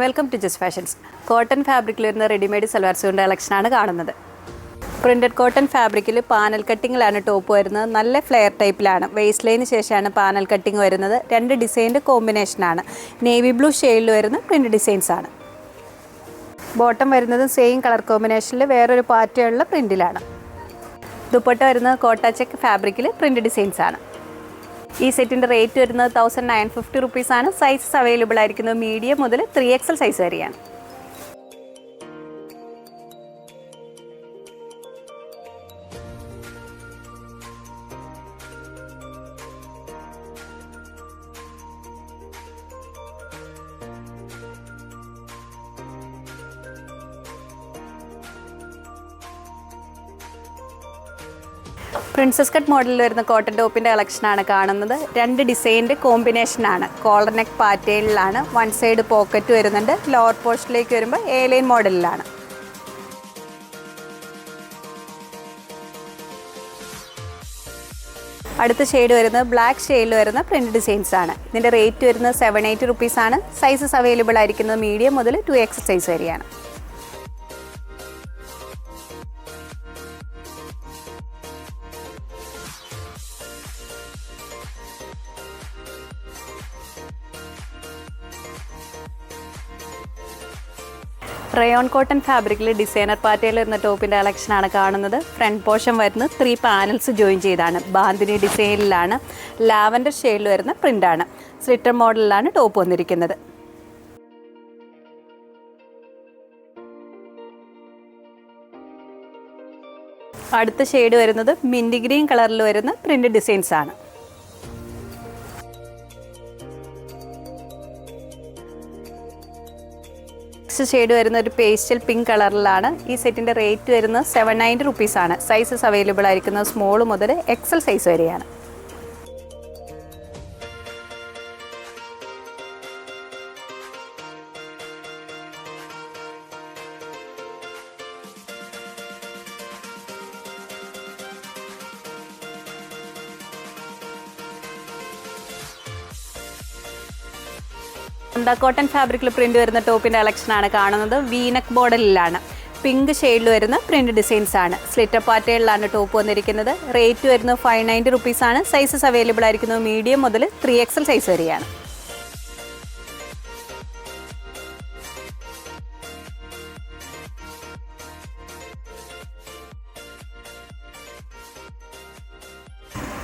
Welcome to just fashions. Cotton ഫാബ്രിക്കിൽ വരുന്ന readymade salwar സ്യൂട്ടിന്റെ കളക്ഷനാണ് കാണുന്നത്. പ്രിന്റഡ് കോട്ടൺ ഫാബ്രിക്കിൽ പാനൽ കട്ടിങ്ങിലാണ് ടോപ്പ് വരുന്നത്. നല്ല ഫ്ലെയർ ടൈപ്പിലാണ് വേസ്റ്റ് ലൈന് ശേഷമാണ് പാനൽ കട്ടിങ് വരുന്നത്. രണ്ട് ഡിസൈന്റെ കോമ്പിനേഷനാണ് നേവി ബ്ലൂ ഷെയ്ഡിൽ വരുന്ന പ്രിന്റ് ഡിസൈൻസ് ആണ്. ബോട്ടം വരുന്നത് സെയിം കളർ കോമ്പിനേഷനിൽ വേറൊരു പാറ്റേണുള്ള പ്രിന്റിലാണ് ദുപ്പട്ട വരുന്നത് കോട്ട ചെക്ക് ഫാബ്രിക്കിൽ പ്രിന്റ് ഡിസൈൻസ് ആണ്. ഈ സെറ്റിന്റെ റേറ്റ് വരുന്നത് തൗസൻഡ് നയൻ ഫിഫ്റ്റി റുപ്പീസാണ് സൈസസ് അവൈലബിൾ ആയിരിക്കുന്നത് മീഡിയം മുതൽ ത്രീ എക്സൽ സൈസ് വരെയാണ്. പ്രിൻസസ് കട്ട് മോഡലിൽ വരുന്ന കോട്ടൺ ടോപ്പിന്റെ കളക്ഷനാണ് കാണുന്നത്. രണ്ട് ഡിസൈന്റെ കോമ്പിനേഷനാണ്. കോളർ നെക്ക് പാറ്റേണിലാണ്. വൺ സൈഡ് പോക്കറ്റ് വരുന്നുണ്ട്. ലോവർ പോസ്റ്റിലേക്ക് വരുമ്പോൾ എ ലൈൻ മോഡലിലാണ്. അടുത്ത ഷെയ്ഡ് വരുന്നത് ബ്ലാക്ക് ഷെയ്ഡിൽ വരുന്ന പ്രിന്റ് ഡിസൈൻസ് ആണ്. ഇതിന്റെ റേറ്റ് വരുന്നത് സെവൻ എയ്റ്റ് റുപ്പീസാണ് സൈസസ് അവൈലബിൾ ആയിരിക്കുന്നത് മീഡിയം മുതൽ ടു എക്സ് സൈസ് വരെയാണ്. റയോൺ കോട്ടൺ ഫാബ്രിക്കിൽ ഡിസൈനർ പാറ്റയിൽ വരുന്ന ടോപ്പിന്റെ കളക്ഷനാണ് കാണുന്നത്. ഫ്രണ്ട് പോർഷൻ വരുന്നത് ത്രീ പാനൽസ് ജോയിൻ ചെയ്താണ്. ബാന്തിനി ഡിസൈനിലാണ്. ലാവൻഡർ ഷെയ്ഡിൽ വരുന്ന പ്രിന്റാണ് സ്ലിറ്റർ മോഡലിലാണ് ടോപ്പ് വന്നിരിക്കുന്നത്. അടുത്ത ഷെയ്ഡ് വരുന്നത് മിൻഡി ഗ്രീൻ കളറിൽ വരുന്ന പ്രിന്റ് ഡിസൈൻസ് ആണ് നെക്സ്റ്റ് ഷെയ്ഡ് വരുന്ന ഒരു പേസ്റ്റൽ പിങ്ക് കളറിലാണ് ഈ സെറ്റിന്റെ റേറ്റ് വരുന്നത് സെവൻ നയന്റി റുപ്പീസാണ് സൈസസ് അവൈലബിൾ ആയിരിക്കുന്നത് സ്മോൾ മുതൽ എക്സൽ സൈസ് വരെയാണ്. കോട്ടൺ ഫാബ്രിക്കിൽ പ്രിന്റ് വരുന്ന ടോപ്പിന്റെ കളക്ഷൻ ആണ് കാണുന്നത്. വീനക് മോഡലിലാണ്. പിങ്ക് ഷെയ്ഡിൽ വരുന്ന പ്രിന്റ് ഡിസൈൻസ് ആണ്. സ്ലിറ്റർ പാറ്റേണിലാണ് ടോപ്പ് വന്നിരിക്കുന്നത്. റേറ്റ് വരുന്നത് ഫൈവ് നയന്റി റുപ്പീസ് ആണ്. സൈസസ് അവൈലബിൾ ആയിരിക്കുന്നത് മീഡിയം മുതൽ ത്രീ എക്സൽ സൈസ് വരെയാണ്.